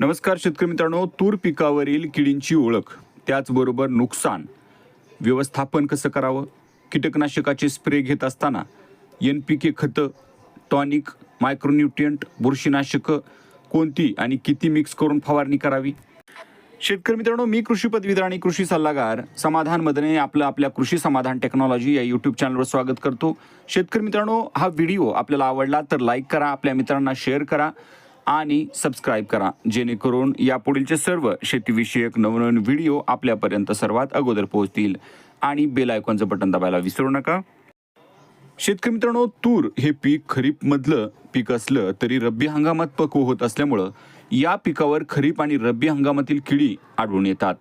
नमस्कार शेतकरी मित्रांनो तूर पिकावरील किडींची ओळख त्याचबरोबर नुकसान व्यवस्थापन कसं करावं? कीटकनाशकाचे स्प्रे घेत असताना एन पी के खतं टॉनिक मायक्रोन्युट्रियंट बुरशीनाशकं कोणती आणि किती मिक्स करून फवारणी करावी? शेतकरी मित्रांनो मी कृषी पदवीधर आणि कृषी सल्लागार समाधान मदने आपलं आपल्या कृषी समाधान टेक्नॉलॉजी या यूट्यूब चॅनलवर स्वागत करतो. शेतकरी मित्रांनो हा व्हिडिओ आपल्याला आवडला तर लाईक करा आपल्या मित्रांना शेअर करा. आणि सबस्क्राईब करा जेणेकरून यापुढीलचे सर्व शेतीविषयक नवनवीन व्हिडिओ आपल्यापर्यंत सर्वात अगोदर पोहोचतील. आणि बेल आयकॉनचं बटन दाबायला विसरू नका. शेतकरी मित्रांनो तूर हे पीक खरीपमधलं पीक असलं तरी रब्बी हंगामात पक्व होत असल्यामुळं या पिकावर खरीप आणि रब्बी हंगामातील किडी आढळून येतात.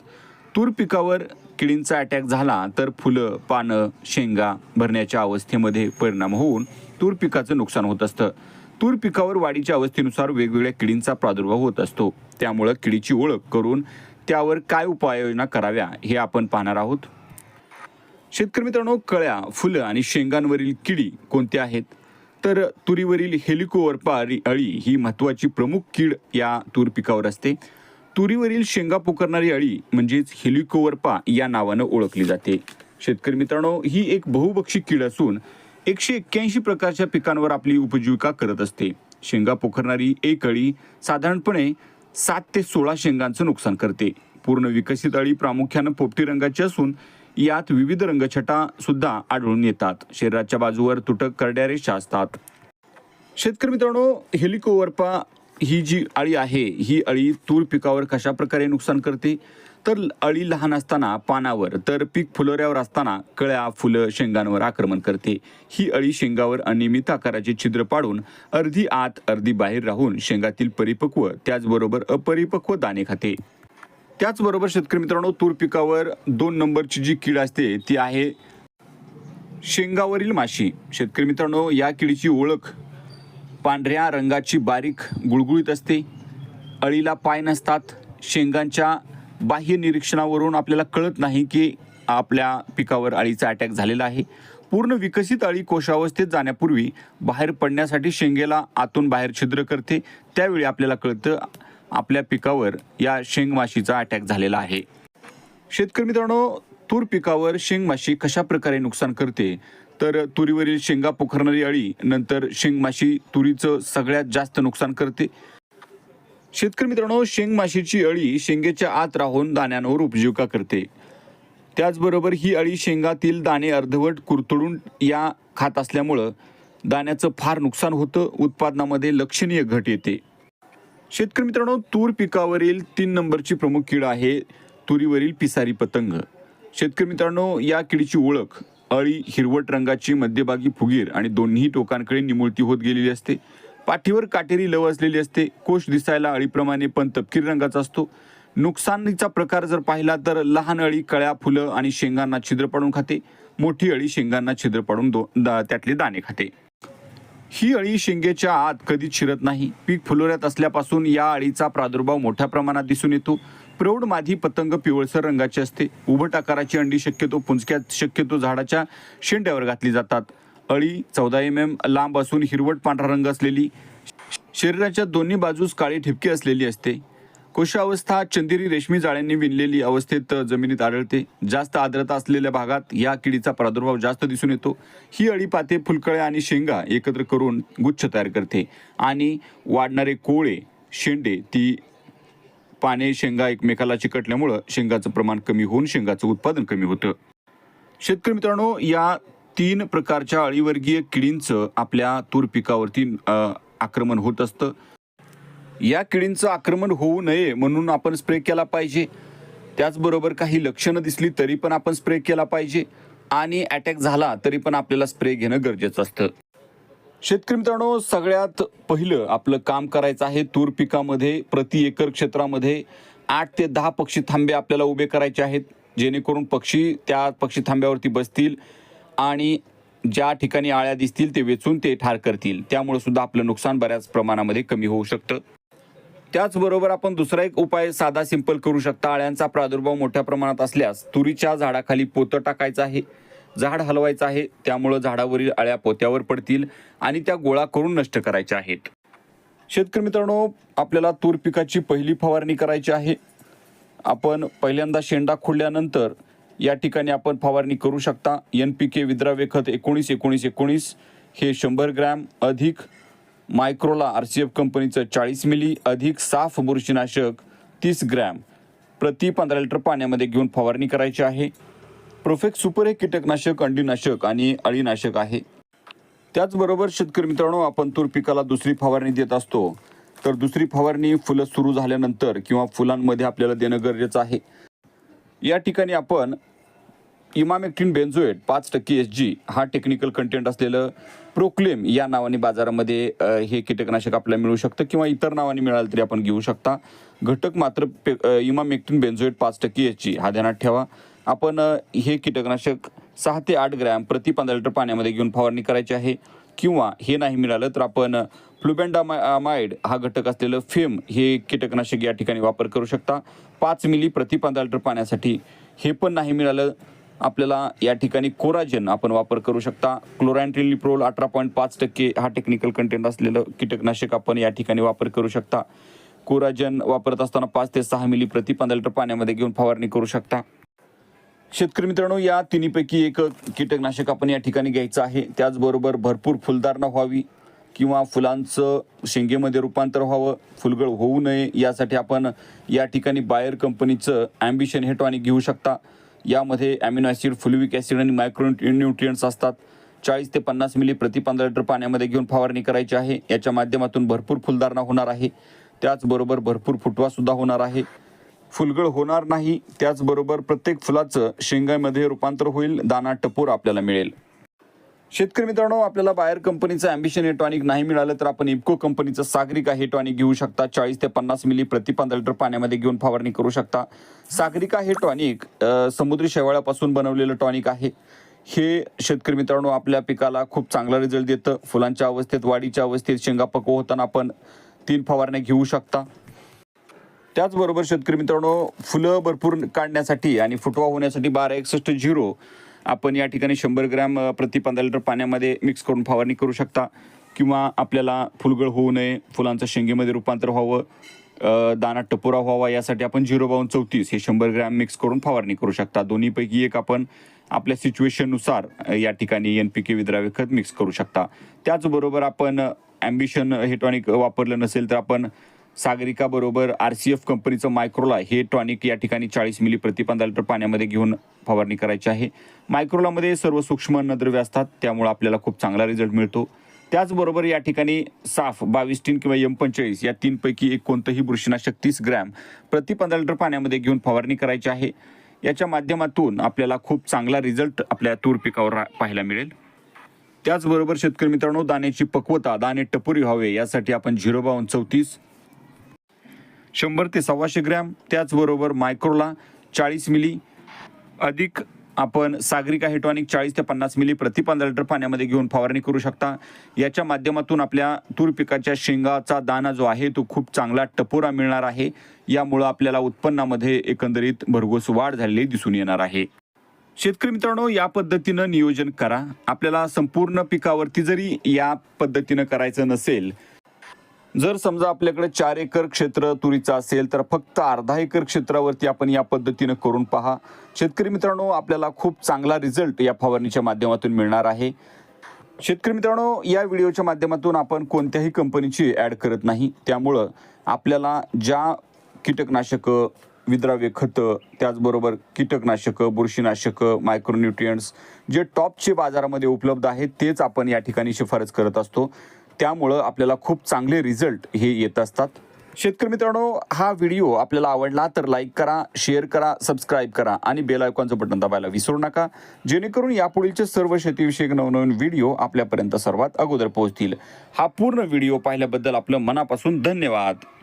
तूर पिकावर किडींचा अटॅक झाला तर फुलं पानं शेंगा भरण्याच्या अवस्थेमध्ये परिणाम होऊन तूर पिकाचं नुकसान होत असतं. तूर पिकावर वाढीच्या अवस्थेनुसार वेगवेगळ्या किडींचा प्रादुर्भाव होत असतो. त्यामुळं किडीची ओळख करून त्यावर काय उपाययोजना कराव्या हे आपण पाहणार आहोत. शेतकरी मित्रांनो कळ्या फुलं आणि शेंगांवरील किडी कोणत्या आहेत? तर तुरीवरील हेलिकोवरपा अळी अळी ही महत्त्वाची प्रमुख कीड या तूर पिकावर असते. तुरीवरील शेंगा पोकरणारी अळी म्हणजेच हेलिकोवरपा या नावानं ओळखली जाते. शेतकरी मित्रांनो ही एक बहुभक्षी कीड असून एकशे एक्क्याऐंशी प्रकारच्या पिकांवर आपली उपजीविका करत असते. शेंगा पोखरणारी एक अळी साधारणपणे सात ते सोळा शेंगांचं नुकसान करते. पूर्ण विकसित अळी प्रामुख्यानं पोपटी रंगाची असून यात विविध रंगछटा सुद्धा आढळून येतात. शरीराच्या बाजूवर तुटक करड्या रेषा असतात शेतकरी मित्रांनो हेलिकोवरपा ही जी अळी आहे ही अळी तूर पिकावर कशा प्रकारे नुकसान करते? तर अळी लहान असताना पानावर तर पीक फुलोऱ्यावर असताना कळ्या फुलं शेंगांवर आक्रमण करते. ही अळी शेंगावर अनियमित आकाराचे छिद्र पाडून अर्धी आत अर्धी बाहेर राहून शेंगातील परिपक्व त्याचबरोबर अपरिपक्व दाणे खाते. त्याचबरोबर शेतकरी मित्रांनो तूर पिकावर दोन नंबरची जी कीड असते ती आहे शेंगावरील माशी. शेतकरी मित्रांनो या किडीची ओळख पांढऱ्या रंगाची बारीक गुळगुळीत असते. अळीला पाय नसतात. शेंगांच्या बाह्य निरीक्षणावरून आपल्याला कळत नाही की आपल्या पिकावर अळीचा अटॅक झालेला आहे. पूर्ण विकसित अळी कोशावस्थेत जाण्यापूर्वी बाहेर पडण्यासाठी शेंगेला आतून बाहेर छिद्र करते. त्यावेळी आपल्याला कळतं आपल्या पिकावर या शेंगमाशीचा अटॅक झालेला आहे. शेतकरी मित्रांनो तूर पिकावर शेंगमाशी कशा प्रकारे नुकसान करते? तर तुरीवरील शेंगा पोखरणारी अळी नंतर शेंगमाशी तुरीचं सगळ्यात जास्त नुकसान करते. शेतकरी मित्रांनो शेंगमाशीची अळी शेंगेच्या आत राहून दाण्यांवर उपजीविका करते. त्याचबरोबर ही अळी शेंगातील दाणे अर्धवट कुरतडून या खात असल्यामुळं दाण्याचं फार नुकसान होतं उत्पादनामध्ये लक्षणीय घट येते. शेतकरी मित्रांनो तूर पिकावरील तीन नंबरची प्रमुख कीड आहे तुरीवरील पिसारी पतंग. शेतकरी मित्रांनो या किडीची ओळख अळी हिरवट रंगाची मध्यभागी फुगीर आणि दोन्ही टोकांकडे निमुळती होत गेलेली असते. पाठीवर काटेरी लव असलेली असते. कोश दिसायला अळीप्रमाणे पण तपकीर रंगाचा असतो. नुकसानीचा प्रकार जर पाहिला तर लहान अळी कळ्या फुलं आणि शेंगांना छिद्र पाडून खाते. मोठी अळी शेंगांना छिद्र पाडून दो दा- त्यातले दाणे खाते. ही अळी शेंगेच्या आत कधीच शिरत नाही. पीक फुलोऱ्यात असल्यापासून या अळीचा प्रादुर्भाव मोठ्या प्रमाणात दिसून येतो. प्रौढ मादी पतंग पिवळसर रंगाची असते. उभट आकाराची अंडी शक्यतो पुंजक्यात शक्यतो झाडाच्या शेंड्यावर घातली जातात. अळी चौदा एम एम लांब असून हिरवट पांढरा रंग असलेली शरीराच्या दोन्ही बाजूस काळी ठिपकी असलेली असते. कोशावस्था चंदेरी रेशमी जाळ्यांनी विणलेली अवस्थेत जमिनीत आढळते. जास्त आर्द्रता असलेल्या भागात या किडीचा प्रादुर्भाव जास्त दिसून येतो. ही अळी पाते फुलकळ्या आणि शेंगा एकत्र करून गुच्छ तयार करते. आणि वाढणारे कोळे शेंडे ती पाने शेंगा एकमेकाला चिकटल्यामुळं शेंगाचं प्रमाण कमी होऊन शेंगाचं उत्पादन कमी होतं. शेतकरी मित्रांनो या तीन प्रकारच्या अळीवर्गीय किडींचं आपल्या तूर पिकावरती आक्रमण होत असतं. या किडींचं आक्रमण होऊ नये म्हणून आपण स्प्रे केला पाहिजे. त्याचबरोबर काही लक्षणं दिसली तरी पण आपण स्प्रे केला पाहिजे. आणि अटॅक झाला तरी पण आपल्याला स्प्रे घेणं गरजेचं असतं. शेतकरी मित्रांनो सगळ्यात पहिलं आपलं काम करायचं आहे तूर पिकामध्ये प्रति एकर क्षेत्रामध्ये आठ ते दहा पक्षी थांबे आपल्याला उभे करायचे आहेत. जेणेकरून पक्षी त्या पक्षी थांब्यावरती बसतील आणि ज्या ठिकाणी आळ्या दिसतील ते वेचून ते ठार करतील. त्यामुळे सुद्धा आपलं नुकसान बऱ्याच प्रमाणामध्ये कमी होऊ शकतं. त्याचबरोबर आपण दुसरा एक उपाय साधा सिंपल करू शकता. आळ्यांचा प्रादुर्भाव मोठ्या प्रमाणात असल्यास तुरीच्या झाडाखाली पोतं टाकायचं आहे. झाड हलवायचं आहे त्यामुळं झाडावरील अळ्या पोत्यावर पडतील आणि त्या गोळा करून नष्ट करायच्या आहेत. शेतकरी मित्रांनो आपल्याला तूर पिकाची पहिली फवारणी करायची आहे. आपण पहिल्यांदा शेंडा खोडल्यानंतर या ठिकाणी आपण फवारणी करू शकता. एन पी के विद्राव्य खत एकोणीस एकोणीस एकोणीस. हे शंभर ग्रॅम अधिक मायक्रोला आर सी एफ कंपनीचं चाळीस मिली अधिक साफ बुरशीनाशक तीस ग्रॅम. प्रति पंधरा लिटर पाण्यामध्ये घेऊन फवारणी करायची आहे. प्रोफेक्स सुपर हे कीटकनाशक अंडीनाशक आणि अळीनाशक आहे. त्याचबरोबर शेतकरी मित्रांनो आपण तूर पिकाला दुसरी फवारणी देत असतो. तर दुसरी फवारणी फुलं सुरू झाल्यानंतर किंवा फुलांमध्ये आपल्याला देणं गरजेचं आहे. या ठिकाणी आपण इमामेक्टिन बेन्झोएट पाच टक्के एस जी हा टेक्निकल कंटेंट असलेलं प्रोक्लेम या नावाने बाजारामध्ये हे कीटकनाशक आपल्याला मिळू शकतं किंवा इतर नावाने मिळालं तरी आपण घेऊ शकता. घटक मात्र पे इमामेक्टिन बेन्झोएट पाच टक्के एस जी हा ध्यानात ठेवा. आपण हे कीटकनाशक सहा ते आठ ग्रॅम प्रति पंधरा लिटर पाण्यामध्ये घेऊन फवारणी करायची आहे. किंवा हे नाही मिळालं तर आपण फ्लुबेंडामाइड हा घटक असलेलं फेम हे कीटकनाशक या ठिकाणी वापर करू शकता. पाच मिली प्रति पंधरा लिटर पाण्यासाठी हे पण नाही मिळालं. आपल्याला या ठिकाणी कोराजन आपण वापर करू शकता. क्लोरॅन्ट्रिलिप्रोल अठरा पॉईंट पाच टक्के हा टेक्निकल कंटेंट असलेलं कीटकनाशक आपण या ठिकाणी वापर करू शकता. कोराजन वापरत असताना पाच ते सहा मिली प्रति पंधरा लिटर पाण्यामध्ये घेऊन फवारणी करू शकता. शेतकरी मित्रांनो या तिन्हीपैकी एक कीटकनाशक आपण या ठिकाणी घ्यायचं आहे. त्याचबरोबर भरपूर फुलधारणा व्हावी किंवा फुलांचं शेंगेमध्ये रूपांतर व्हावं फुलगळ होऊ नये यासाठी आपण या ठिकाणी बायर कंपनीचं ॲम्बिशन हे टॉनिक घेऊ शकता. यामध्ये ॲमिनो ॲसिड फुलविक ॲसिड आणि मायक्रो न्यूट्रियंट्स असतात. चाळीस ते पन्नास मिली प्रति पंधरा लिटर पाण्यामध्ये घेऊन फवारणी करायची आहे. याच्या माध्यमातून भरपूर फुलधारणा होणार आहे. त्याचबरोबर भरपूर फुटवासुद्धा होणार आहे. फुलगळ होणार नाही त्याचबरोबर प्रत्येक फुलाचं शेंगामध्ये रूपांतर होईल दाना टपोर आपल्याला मिळेल. शेतकरी मित्रांनो आपल्याला बायर कंपनीचं अँबिशन हे टॉनिक नाही मिळालं तर आपण इफ्को कंपनीचं सागरिका हे टॉनिक घेऊ शकता. चाळीस ते पन्नास मिली प्रति पंधरा लिटर पाण्यामध्ये घेऊन फवारणी करू शकता. सागरिका हे टॉनिक समुद्री शेवाळापासून बनवलेलं टॉनिक आहे. हे शेतकरी मित्रांनो आपल्या पिकाला खूप चांगला रिझल्ट देतं. फुलांच्या अवस्थेत वाढीच्या अवस्थेत शेंगा पकव होताना आपण तीन फवारण्या घेऊ शकता. त्याचबरोबर शेतकरी मित्रांनो फुलं भरपूर काढण्यासाठी आणि फुटवा होण्यासाठी बारा एकसष्ट झिरो आपण या ठिकाणी शंभर ग्रॅम प्रति पंधरा लिटर पाण्यामध्ये मिक्स करून फवारणी करू शकता. किंवा आपल्याला फुलगळ होऊ नये फुलांचं शेंगेमध्ये रूपांतर व्हावं दाना टपोरा व्हावा यासाठी आपण झिरो बावन्न चौतीस हे शंभर ग्रॅम मिक्स करून फवारणी करू शकता. दोन्हीपैकी एक आपण आपल्या सिच्युएशननुसार या ठिकाणी एन पी के विद्राव्य खत मिक्स करू शकता. त्याचबरोबर आपण ॲम्बिशन हे टॉनिक वापरलं नसेल तर आपण सागरिका बरोबर आर सी एफ कंपनीचं मायक्रोला हे टॉनिक या ठिकाणी चाळीस मिली प्रतिपंधा लिटर पाण्यामध्ये घेऊन फवारणी करायची आहे. मायक्रोलामध्ये सर्व सूक्ष्म अन्नद्रव्य असतात त्यामुळे आपल्याला खूप चांगला रिझल्ट मिळतो. त्याचबरोबर या ठिकाणी साफ बावीस टीन किंवा एम पंचेचाळीस या तीनपैकी एक कोणतंही बुरशीनाशक तीस ग्रॅम प्रति पंधरा लिटर पाण्यामध्ये घेऊन फवारणी करायची आहे. याच्या माध्यमातून आपल्याला खूप चांगला रिझल्ट आपल्या तूर पिकावर रा- पाहायला मिळेल. त्याचबरोबर शेतकरी मित्रांनो दाण्याची पक्वता दाणे टपुरी व्हावे यासाठी आपण झिरो बावन्न चौतीस शंभर ते सव्वाशे ग्रॅम त्याचबरोबर मायक्रोला चाळीस मिली. अधिक आपण सागरिका हे टॉनिक चाळीस ते पन्नास मिली प्रति पंधरा लिटर पाण्यामध्ये घेऊन फवारणी करू शकता. याच्या माध्यमातून आपल्या तूर पिकाच्या शेंगाचा दाना जो आहे तो खूप चांगला टपोरा मिळणार आहे. यामुळं आपल्याला उत्पन्नामध्ये एकंदरीत भरघोस वाढ झालेली दिसून येणार आहे. शेतकरी मित्रांनो या पद्धतीनं नियोजन करा. आपल्याला संपूर्ण पिकावरती जरी या पद्धतीनं करायचं नसेल जर समजा आपल्याकडे चार एकर क्षेत्र तुरीचं असेल तर फक्त अर्धा एकर क्षेत्रावरती आपण या पद्धतीनं करून पहा. शेतकरी मित्रांनो आपल्याला खूप चांगला रिझल्ट या फवारणीच्या माध्यमातून मिळणार आहे. शेतकरी मित्रांनो या व्हिडिओच्या माध्यमातून आपण कोणत्याही कंपनीची ॲड करत नाही. त्यामुळं आपल्याला ज्या कीटकनाशकं विद्राव्य खतं त्याचबरोबर कीटकनाशकं बुरशीनाशकं मायक्रोन्युट्रियंट्स जे टॉपचे बाजारामध्ये उपलब्ध आहेत तेच आपण या ठिकाणी शिफारस करत असतो. त्यामुळं आपल्याला खूप चांगले रिझल्ट हे येत असतात. शेतकरी मित्रांनो हा व्हिडिओ आपल्याला आवडला तर लाईक करा शेअर करा सबस्क्राईब करा आणि बेल आयकॉनचं बटन दाबायला विसरू नका. जेणेकरून यापुढीलचे सर्व शेतीविषयक नवनवीन व्हिडिओ आपल्यापर्यंत सर्वात अगोदर पोहोचतील. हा पूर्ण व्हिडिओ पाहिल्याबद्दल आपलं मनापासून धन्यवाद.